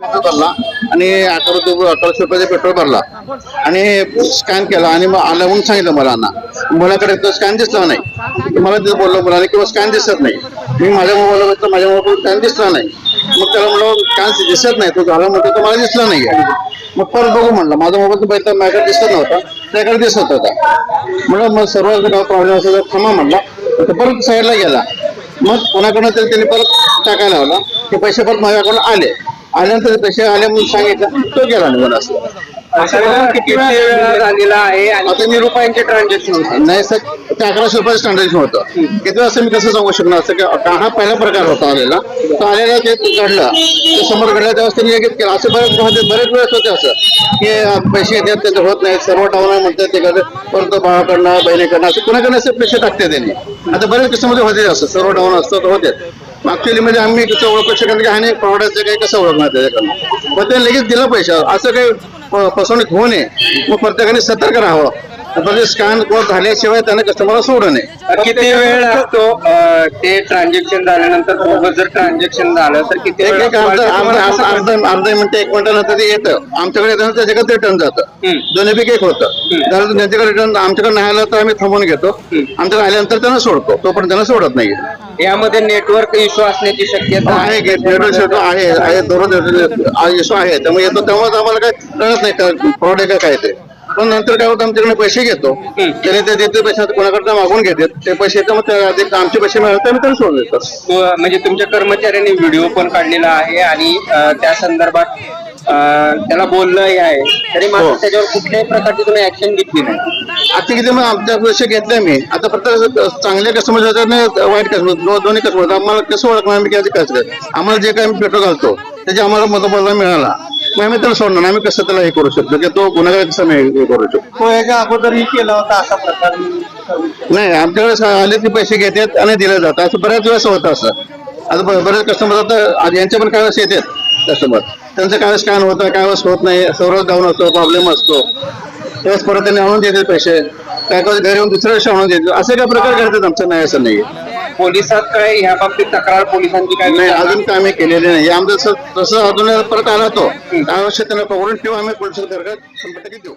Petrol भरला आणि अकरा रुपये अकराशे रुपयाचा पेट्रोल भरला. आणि स्कॅन केला आणि मग आलं म्हणून सांगितलं मला मुलाकडे तो स्कॅन दिसला नाही. मला तिथं बोललो मुलाने किंवा स्कॅन दिसत नाही. मी माझ्या मोबाईलला बघितलं माझ्या मोबाईल स्कॅन दिसला नाही. मग त्याला म्हणलं स्कॅन दिसत नाही तो झाला म्हणतो तो मला दिसला नाही. मग परत बघू म्हणलं. माझा मोबाईल बघितला माझ्याकडे दिसत नव्हता. त्याकडे दिसत होता. म्हणून मग सर्व प्रॉब्लेम असेल थांबा म्हणला. तर परत साईडला गेला. मग कोणाकडनं तरी त्यांनी परत टाकायला लावला. ते पैसे परत माझ्याकडून आले. आल्यानंतर ते पैसे आले म्हणून सांगितलं तो गेला निघून असं. साधारण किती वेळ झालेला आहे आणि आता किती रुपयांचे ट्रान्झॅक्शन नाही सर ते अकराशे रुपयाचं ट्रान्झॅक्शन होतं. किती वाजता मी कसं सांगू शकणार? असं की हा पहिला प्रकार होता आलेला. तो आलेला ते घडलं ते समोर घडलं तेव्हा त्यांनी लगेच केलं. असं बरेच होते बरेच वेळेस होते असं की पैसे येतात त्यांचे होत नाही सर्व डाऊन आहे म्हणतात ते करतात. परत भावाकडनं बहिणीकडनं असं कुणाकडनं असे पैसे टाकते त्यांनी. आता बरेच किस्सामध्ये होते असं सर्व डाऊन असतं तर होते ऍक्च्युली म्हणजे आम्ही कसं ओळखू शकत की हाने प्रॉडक्टचं काही कसं ओळखणार त्याच्याकडनं? मग ते लगेच दिलं पैसे. असं काही फसवणूक होऊ नये. मग प्रत्येकाने सतर्क राहावं. स्कॅन कोण झाल्याशिवाय त्याने कस्टमरला सोडू नये. किती वेळ लागतो ते ट्रान्झॅक्शन झाल्यानंतर जर ट्रान्झॅक्शन झालं तर किती? अर्धा मिनिट एक मिनिटानंतर ते येतं. आमच्याकडे येतं त्याच्याकडे रिटर्न जातं. दोन्हीपैकी एक होतं. त्यानंतर त्यांच्याकडे रिटर्न आमच्याकडे नाही आलं तर आम्ही थांबून घेतो. आमच्याकडे आल्यानंतर त्यांना सोडतो. तोपर्यंत त्यांना सोडत नाही यामध्ये नेटवर्क इश्यू असण्याची शक्यता आहे नेटवर्क शेवटी आहे आहे दररोज इशू आहे. त्यामुळे येतो तेव्हाच आम्हाला काय कळत नाही फ्रॉड आहे का काय ते. पण नंतर काय होतं आमच्याकडे पैसे घेतो. त्याने ते देते पैसे कोणाकडनं मागून घेतात ते पैसे येतात मग ते आमचे पैसे मिळाले तर आम्ही त्यांना सोडून देतो तो- म्हणजे तुमच्या कर्मचाऱ्यांनी व्हिडिओ पण काढलेला आहे आणि त्या संदर्भात अं, त्याला बोललंही आहे. तरी मात्र हो. त्याच्यावर कुठल्याही प्रकारची तुम्ही ऍक्शन घेतली नाही. आता किती मग आमच्या पैसे घेतले मी? आता प्रत्येक चांगले कस्टमर जातात वाईट कस्टमर दोन्ही कस्टमर आम्हाला कसं ओळखणार आम्ही काय कसं काय आम्हाला जे काही आम्ही पेट्रोल घालतो त्याचे आम्हाला मतबदला मिळाला. मग आम्ही त्याला सोडणार नाही. आम्ही कसं त्याला हे करू शकतो? की तो गुन्हेगार कसं नाही हे करू शकतो? तो याच्या अगोदरही केला होता असा प्रकार. नाही आमच्याकडे स- आले ते पैसे घेतात आणि दिले जातात. असं बऱ्याच वेळेस होतं असं. आता ब- बरेच कस्टमर आता आज यांच्या पण काय वेळेस येतात? कस्टमर त्यांचं काय स्कॅन होतं काय वेळेस होत नाही सर्वच डाऊन असतो प्रॉब्लेम असतो. त्यावेळेस परत त्यांनी आणून देतात पैसे. काय काय घरी येऊन दुसऱ्या दिवशी आणून देतात असे काय प्रकार घडतात आमचं नाही असं नाही. पोलिसात काय ह्या बाबतीत तक्रार पोलिसांची काय? नाही अजून काय आम्ही केलेले नाही. आमचं तसं- अजून परत आला तो त्यावेळेस त्यांना पकडून ठेवू आम्ही पोलिसात संपर्क देऊ